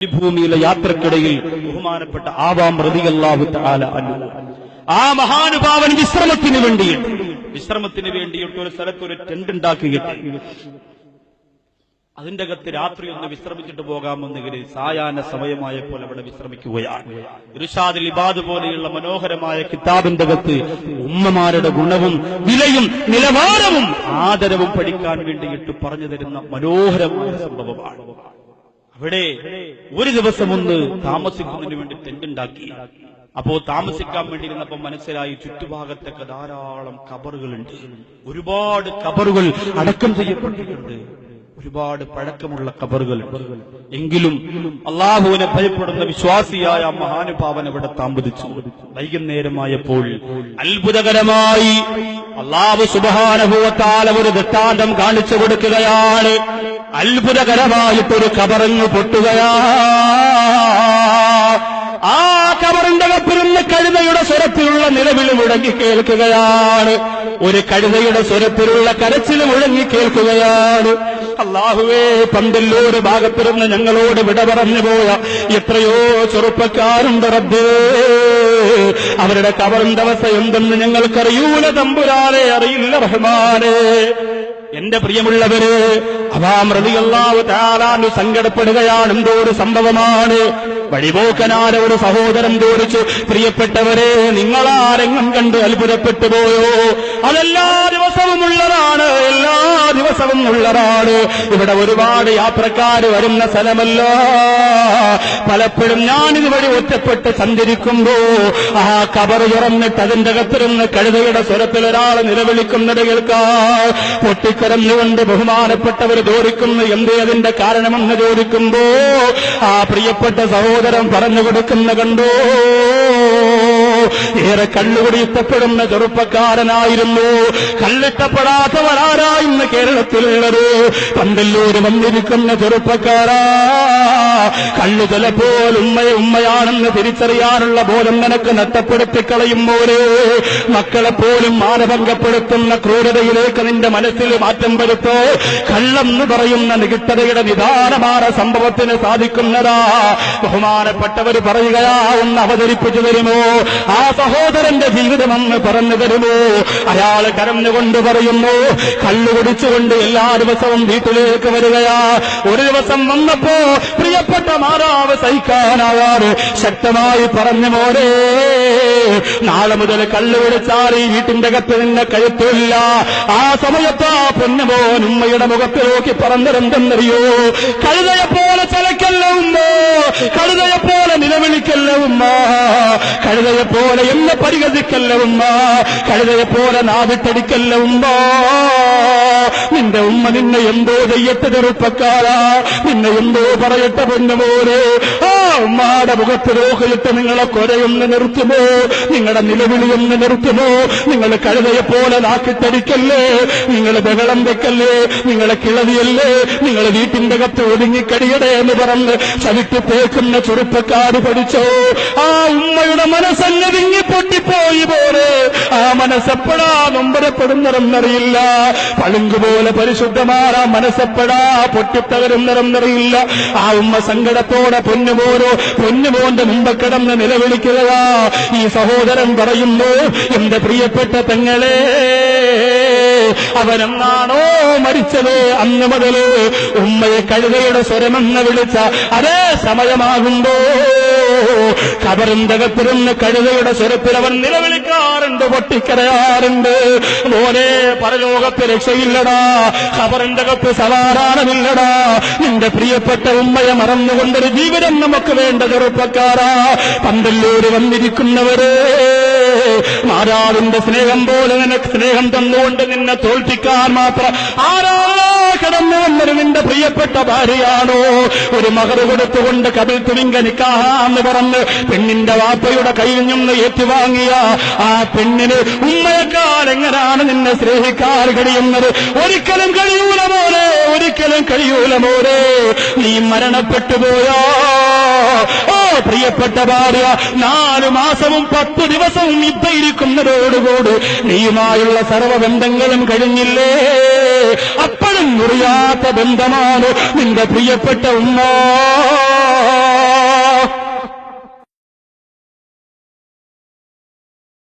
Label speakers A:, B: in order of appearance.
A: ഭൂമിയിലെ യാത്രക്കിടയിൽ ബഹുമാനപ്പെട്ട ആവാം റതിയല്ലാഹു അൻഹു. ആ മഹാനുഭാവൻ വിശ്രമത്തിന് വേണ്ടിയിട്ട് വിശ്രമത്തിന് വേണ്ടിയിട്ട് ഒരു സ്ഥലത്ത് ഒരു ടെന്റ് ഉണ്ടാക്കുകയിട്ട് അതിന്റെ അകത്ത് രാത്രി ഒന്ന് വിശ്രമിച്ചിട്ട് പോകാമെന്ന് കരുതി സായാഹ്ന സമയമായപ്പോൾ അവിടെ വിശ്രമിക്കുകയാണ്. ഇർഷാദുൽ ഇബാദ് പോലെയുള്ള മനോഹരമായ കിതാബിന്റെ അകത്ത് ഉമ്മമാരുടെ ഗുണവും വിലയും നിലവാരവും ആദരവും പഠിക്കാൻ വേണ്ടിയിട്ട് പറഞ്ഞു തരുന്ന മനോഹരമായ സംഭവമാണ്. അവിടെ ഒരു ദിവസം ഒന്ന് താമസിക്കുന്നതിന് വേണ്ടി തെണ്ടുണ്ടാക്കി അപ്പോ താമസിക്കാൻ വേണ്ടി ഇരുന്നപ്പോ മനസ്സിലായി ചുറ്റുഭാഗത്തൊക്കെ ധാരാളം കബറുകളുണ്ട്. ഒരുപാട് കബറുകൾ അടക്കം ചെയ്യപ്പെട്ടിട്ടുണ്ട്. ഒരുപാട് പഴക്കമുള്ള കബറുകൾ എങ്കിലും അള്ളാഹുവിനെ ഭയപ്പെടുന്ന വിശ്വാസിയായ മഹാനുഭാവൻ ഇവിടെ താമസിച്ചു. വൈകുന്നേരമായപ്പോൾ അത്ഭുതകരമായി അള്ളാഹു സുബാനുഭവത്താൽ ഒരു ദൃഷ്ടാന്തം കാണിച്ചു കൊടുക്കുകയാണ്. അത്ഭുതകരമായിട്ടൊരു കബറങ്ങ് പൊട്ടുകയാ. ആ കബറിന്റെ കപ്പിരുന്ന് കഴുതയുടെ സ്വരത്തിലുള്ള നിലവിളി മുഴങ്ങി കേൾക്കുകയാണ്. ഒരു കഴുതയുടെ സ്വരത്തിലുള്ള കരച്ചിൽ മുഴങ്ങി കേൾക്കുകയാണ്. അള്ളാഹുവേ പന്തല്ലൂര് ഭാഗത്തിരുന്ന് ഞങ്ങളോട് വിട പറഞ്ഞു പോയ എത്രയോ ചെറുപ്പക്കാരുണ്ട് റബ്ബേ. അവരുടെ കബറിന്റെ അവസ്ഥ എന്തെന്ന് ഞങ്ങൾക്കറിയൂല തമ്പുരാനെ അറിയില്ല റഹ്മാനെ. എന്റെ പ്രിയമുള്ളവര് അവാമൃതിയല്ലാവ് താലാന്ന് സങ്കടപ്പെടുകയാണ്. എന്തോ ഒരു സംഭവമാണ്. വഴിപോക്കനാര ഒരു സഹോദരൻ ചോദിച്ചു പ്രിയപ്പെട്ടവരെ നിങ്ങളാരെങ്ങും കണ്ട് അത്ഭുതപ്പെട്ടു പോയോ? അതെല്ലാ ദിവസവും ഉള്ളതാണ്. എല്ലാ ദിവസവും ഉള്ളതാണ്. ഇവിടെ ഒരുപാട് യാത്രക്കാർ വരുന്ന സ്ഥലമല്ല. പലപ്പോഴും ഞാനിത് വഴി ഒറ്റപ്പെട്ട് സഞ്ചരിക്കുമ്പോ ആ കബർ തുറന്നിട്ട് അതിന്റെ അകത്തിരുന്ന് കഴുതയുടെ സ്വരത്തിൽ ഒരാൾ നിലവിളിക്കുന്നത് കേൾക്കാം. പൊട്ടിക്കരഞ്ഞുകൊണ്ട് ബഹുമാനപ്പെട്ടവർ ചോദിക്കുന്നു എന്തേ അതിന്റെ കാരണമെന്ന് ചോദിക്കുമ്പോ? ആ പ്രിയപ്പെട്ട സഹോദരൻ പറഞ്ഞു കൊടുക്കുന്ന കണ്ടോ? ഏറെ കള്ളുകൂടി ഇഷ്ടപ്പെടുന്ന ചെറുപ്പക്കാരനായിരുന്നു. കല്ലിട്ടപ്പെടാത്തവരാരാ ഇന്ന് കേരളത്തിലുള്ളത്? പന്തല്ലൂര് വന്നിരിക്കുന്ന ചെറുപ്പക്കാരാ? കള്ളു പോലും ഉമ്മയെ ഉമ്മയാണെന്ന് തിരിച്ചറിയാനുള്ള ബോധം നിനക്ക് നഷ്ടപ്പെടുത്തി കളയുമ്പോഴേ മക്കളെ പോലും മാനഭംഗപ്പെടുത്തുന്ന ക്രൂരതയിലേക്ക് നിന്റെ മനസ്സിൽ മാറ്റം വരുത്തോ. കള്ളെന്ന് പറയുന്ന നികിട്ടതയുടെ നിദാനമായ സംഭവത്തിന് സാധിക്കുന്നതാ. ബഹുമാനപ്പെട്ടവർ പറയുകയാ ഒന്ന് അവതരിപ്പിച്ചു തരുമോ? ആ സഹോദരന്റെ ജീവിതം അന്ന് പറഞ്ഞു തരുമോ? അയാൾ കരഞ്ഞുകൊണ്ട് പറയുന്നു കള്ളു കുടിച്ചുകൊണ്ട് എല്ലാ ദിവസവും വീട്ടിലേക്ക് വരികയാ. ഒരു ദിവസം വന്നപ്പോ പ്രിയപ്പെട്ട മാതാവ് സഹിക്കാനാവാറ് ശക്തമായി പറഞ്ഞു മോനെ നാളെ മുതൽ കള്ളു കുടിച്ചാൽ ഈ വീട്ടിന്റെ അകത്ത് നിന്നെ കഴുത്തില്ല. ആ സമയത്ത് ആ പൊന്നുമോൻ ഉമ്മയുടെ മുഖത്ത് നോക്കി പറഞ്ഞിരുന്നെന്നറിയോ കഴുതയെ പോലെ ചലക്കല്ല ഉമ്മോ. കഴുതയെ പോലെ നിലവിളിക്കല്ല ഉമ്മ. കഴുതയെ പോലെ എന്നെ പരിഹസിക്കല്ല ഉമ്മ? കഴുതയെ പോലെ നാവിട്ടടിക്കല്ല ഉമ്മ? നിന്റെ ഉമ്മ നിന്നെ എന്തോ ചെയ്യട്ടെ ചെറുപ്പക്കാരാ. നിന്നെ എന്തോ പറയട്ടെ പൊന്നുപോലെ ആ ഉമ്മാടെ മുഖത്ത് നോക്കിയിട്ട് നിങ്ങളെ കൊരയൊന്ന് നിർത്തുമോ? നിങ്ങളുടെ നിലവിളിയൊന്ന് നിർത്തുമോ? നിങ്ങൾ കഴുതയെ പോലെ നാക്കിട്ടടിക്കല്ലേ? നിങ്ങൾ ബഹളം വെക്കല്ലേ? നിങ്ങളെ കിളവിയല്ലേ? നിങ്ങൾ വീട്ടിന്റെ കത്ത് ഒതുങ്ങിക്കടിയടേ എന്ന് പറഞ്ഞ് ചവിട്ടി തേക്കുന്ന ചെറുപ്പക്കാര് പഠിച്ചോ? ആ ഉമ്മയുടെ മനസ്സങ്ങ് വിങ്ങി പൊട്ടിപ്പോയി പോലെ ആ മനസ്സെപ്പോഴാ നൊമ്പരപ്പെടുന്നതെന്നറിയില്ല പളുങ്കുപോലെ പരിശുദ്ധമാറ മനസ്സെപ്പോഴാ പൊട്ടിത്തകരുന്നതെന്നറിയില്ല ആ ഉമ്മ സങ്കടത്തോടെ പൊന്നുപോരോ പൊന്നുപോന്റെ മുമ്പ് കിടന്ന് നിലവിളിക്കുകയാ. ഈ സഹോദരൻ പറയുന്നു എന്റെ പ്രിയപ്പെട്ട തങ്ങളെ അവനെന്നാണോ മരിച്ചത്? അന്ന് മുതൽ ഉമ്മയെ കഴുതയുടെ സ്വരമെന്ന് വിളിച്ച അതേ സമയമാകുമ്പോ കബറിന്റെ അകത്തിരുന്ന് കഴുതയുടെ സ്വരത്തിൽ അവൻ നിലവിളിക്കാറുണ്ട് പൊട്ടിക്കരയാറുണ്ട്. മോനെ പരലോകത്ത് രക്ഷയില്ലടാ. കബറിന്തകത്ത് സമാധാനമില്ലടാ. നിന്റെ പ്രിയപ്പെട്ട ഉമ്മയെ മറന്നുകൊണ്ടൊരു ജീവിതം നമുക്ക് വേണ്ട ചെറുപ്പക്കാരാ പന്തല്ലൂര് വന്നിരിക്കുന്നവരെ മാതാവിന്റെ സ്നേഹം പോലെ നിനക്ക് സ്നേഹം തന്നുകൊണ്ട് നിന്നെ തോൽപ്പിക്കാൻ മാത്രം ആരാ കടന്നു വന്നത് നിന്റെ പ്രിയപ്പെട്ട ഭാര്യയാണോ? ഒരു മകർ കൊടുത്തുകൊണ്ട് കപിൽ തുണിങ്ക നിക്കാന്ന് പറഞ്ഞ് പെണ്ണിന്റെ വാപ്പയുടെ കയ്യിൽ നിന്ന് ഏറ്റുവാങ്ങിയ ആ പെണ്ണിന് ഉമ്മയെക്കാൾ എങ്ങനെയാണ് നിന്നെ സ്നേഹിക്കാൻ കഴിയുന്നത്? ഒരിക്കലും കഴിയൂല മോനെ ഒരിക്കലും കഴിയൂല മോനെ. നീ മരണപ്പെട്ടു പോയോ. ഓ പ്രിയപ്പെട്ട ഭാര്യ നാലു മാസവും പത്തു ദിവസവും ഇപ്പയിരിക്കുന്നതോടുകൂടി നീയുമായുള്ള സർവബന്ധങ്ങളും കഴിഞ്ഞില്ലേ? ബന്ധമാണ് നിന്റെ പ്രിയപ്പെട്ട ഉമ്മ.